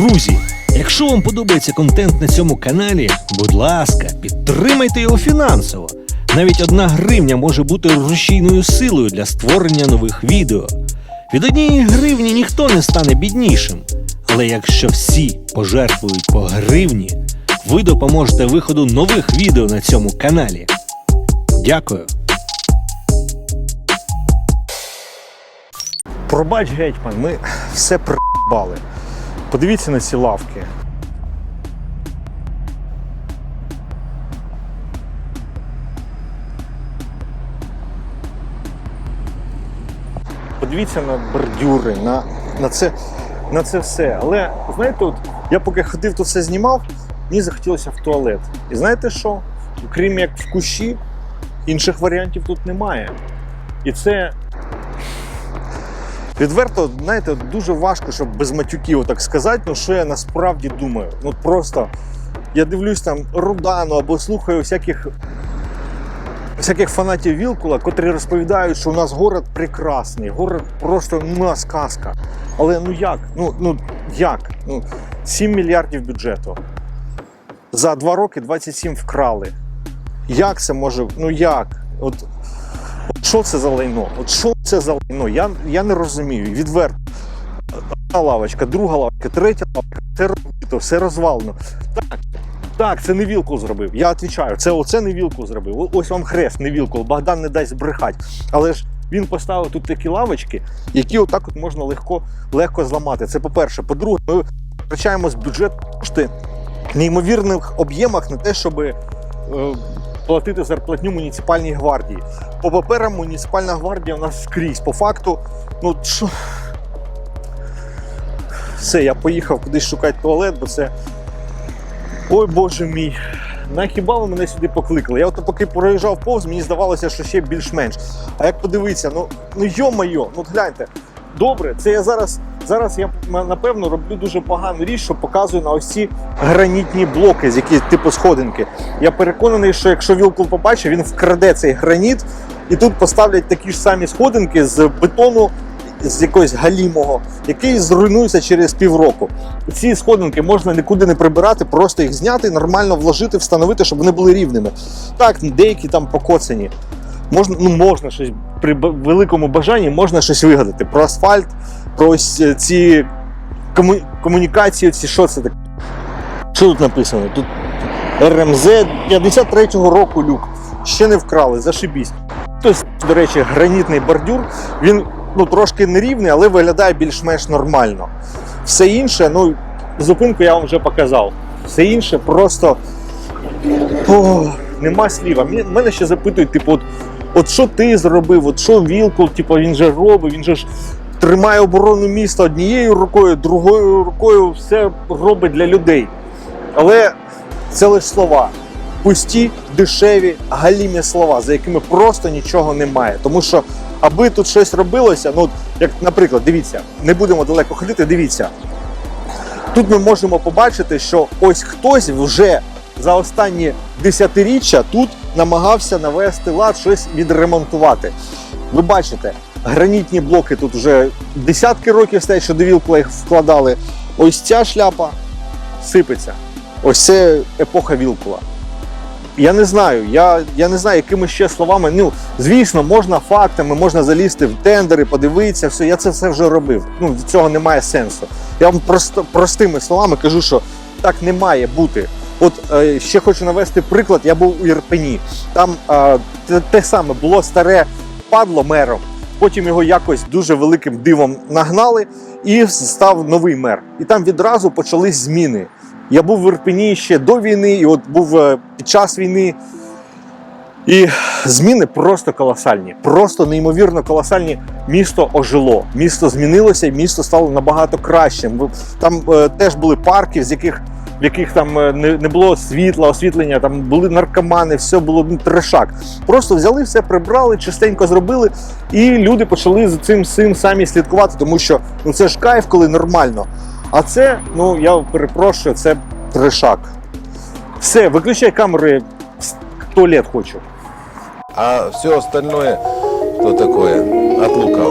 Друзі, якщо вам подобається контент на цьому каналі, будь ласка, підтримайте його фінансово. Навіть одна гривня може бути рушійною силою для створення нових відео. Від однієї гривні ніхто не стане біднішим. Але якщо всі пожертвують по гривні, ви допоможете виходу нових відео на цьому каналі. Дякую. Пробач, гетьман, ми все прибали. Подивіться на ці лавки. Подивіться на бордюри, на, на, це, на це все. Але знаєте, от я поки ходив тут все знімав, мені захотілося в туалет. І знаєте що? Крім як в кущі, інших варіантів тут немає. І це Відверто, знаєте, дуже важко, щоб без матюків так сказати, ну що я насправді думаю. Ну просто я дивлюсь там Рудану або слухаю всяких, всяких фанатів Вілкула, котрі розповідають, що у нас город прекрасний, город просто ну, сказка. Але ну як? Ну, ну як? Ну, 7 мільярдів бюджету. За два роки 27 вкрали. Як це може? Ну як? От От що це за лайно? От що це за лайно? Я, я не розумію. Відверто. Одна лавочка, друга лавочка, третя лавочка, все розбито, все розвалено. Так, так, це не Вілкул зробив. Я відповідаю, це оце не Вілкул зробив. Ось вам хрест, не Вілкул. Богдан не дасть брехати. Але ж він поставив тут такі лавочки, які отак от можна легко, легко зламати. Це по-перше. По-друге, ми втрачаємо з бюджету кошти неймовірних об'ємах на те, щоб е, платити зарплатню муніципальній гвардії. По паперам муніципальна гвардія у нас скрізь. По факту, ну що. Все, я поїхав кудись шукати туалет, бо це. Ой Боже мій. На хіба ви мене сюди покликали? Я от поки проїжджав повз, мені здавалося, що ще більш-менш. А як подивитися, ну, ну йо-майо, ну гляньте. Добре, це я зараз. Зараз я напевно роблю дуже погану річ, що показую на ось ці гранітні блоки, з які типу сходинки. Я переконаний, що якщо Вілкул побачить, він вкраде цей граніт і тут поставлять такі ж самі сходинки з бетону, з якогось галімого, який зруйнується через півроку. Ці сходинки можна нікуди не прибирати, просто їх зняти, нормально вложити, встановити, щоб вони були рівними. Так, деякі там покоцані. Можна, ну можна щось при великому бажанні можна щось вигадати. Про асфальт, про ось е, ці кому, комунікації, ці що це таке? Що тут написано? Тут РМЗ 53-го року люк. Ще не вкрали, зашибісь. Тобто, до речі, гранітний бордюр, він ну, трошки нерівний, але виглядає більш-менш нормально. Все інше, ну, зупинку я вам вже показав. Все інше просто. О, нема слів. А мене ще запитують, типу, от, от що ти зробив, от що Вілкул, типу, він же робить, він же ж тримає оборону міста однією рукою, другою рукою все робить для людей. Але це лише слова. Пусті, дешеві, галімі слова, за якими просто нічого немає. Тому що, аби тут щось робилося, ну, як, наприклад, дивіться, не будемо далеко ходити, дивіться. Тут ми можемо побачити, що ось хтось вже за останні десятиріччя тут намагався навести лад, щось відремонтувати. Ви бачите, гранітні блоки тут вже десятки років стоять, що до Вілкла їх вкладали. Ось ця шляпа сипеться. Ось це епоха Вілкула. Я не знаю, я, я не знаю, якими ще словами. Ну, звісно, можна фактами, можна залізти в тендери, подивитися, все. Я це все вже робив. Ну, цього немає сенсу. Я вам просто простими словами кажу, що так не має бути. От е, ще хочу навести приклад. Я був у Єрпені. Там е, те, те саме було старе падло мером. Потім його якось дуже великим дивом нагнали, і став новий мер. І там відразу почались зміни. Я був в Ірпені ще до війни, і от був е, під час війни. І зміни просто колосальні, просто неймовірно колосальні. Місто ожило, місто змінилося, і місто стало набагато кращим. Там е, теж були парки, з яких в яких там е, не, не було світла, освітлення, там були наркомани, все було ну, трешак. Просто взяли все, прибрали, чистенько зробили, і люди почали за цим всім самі слідкувати, тому що ну це ж кайф, коли нормально. А це, ну я перепрошую, це трешак. Все, виключай камеру, я в туалет хочу. А все остальное, то такое, от лукавого.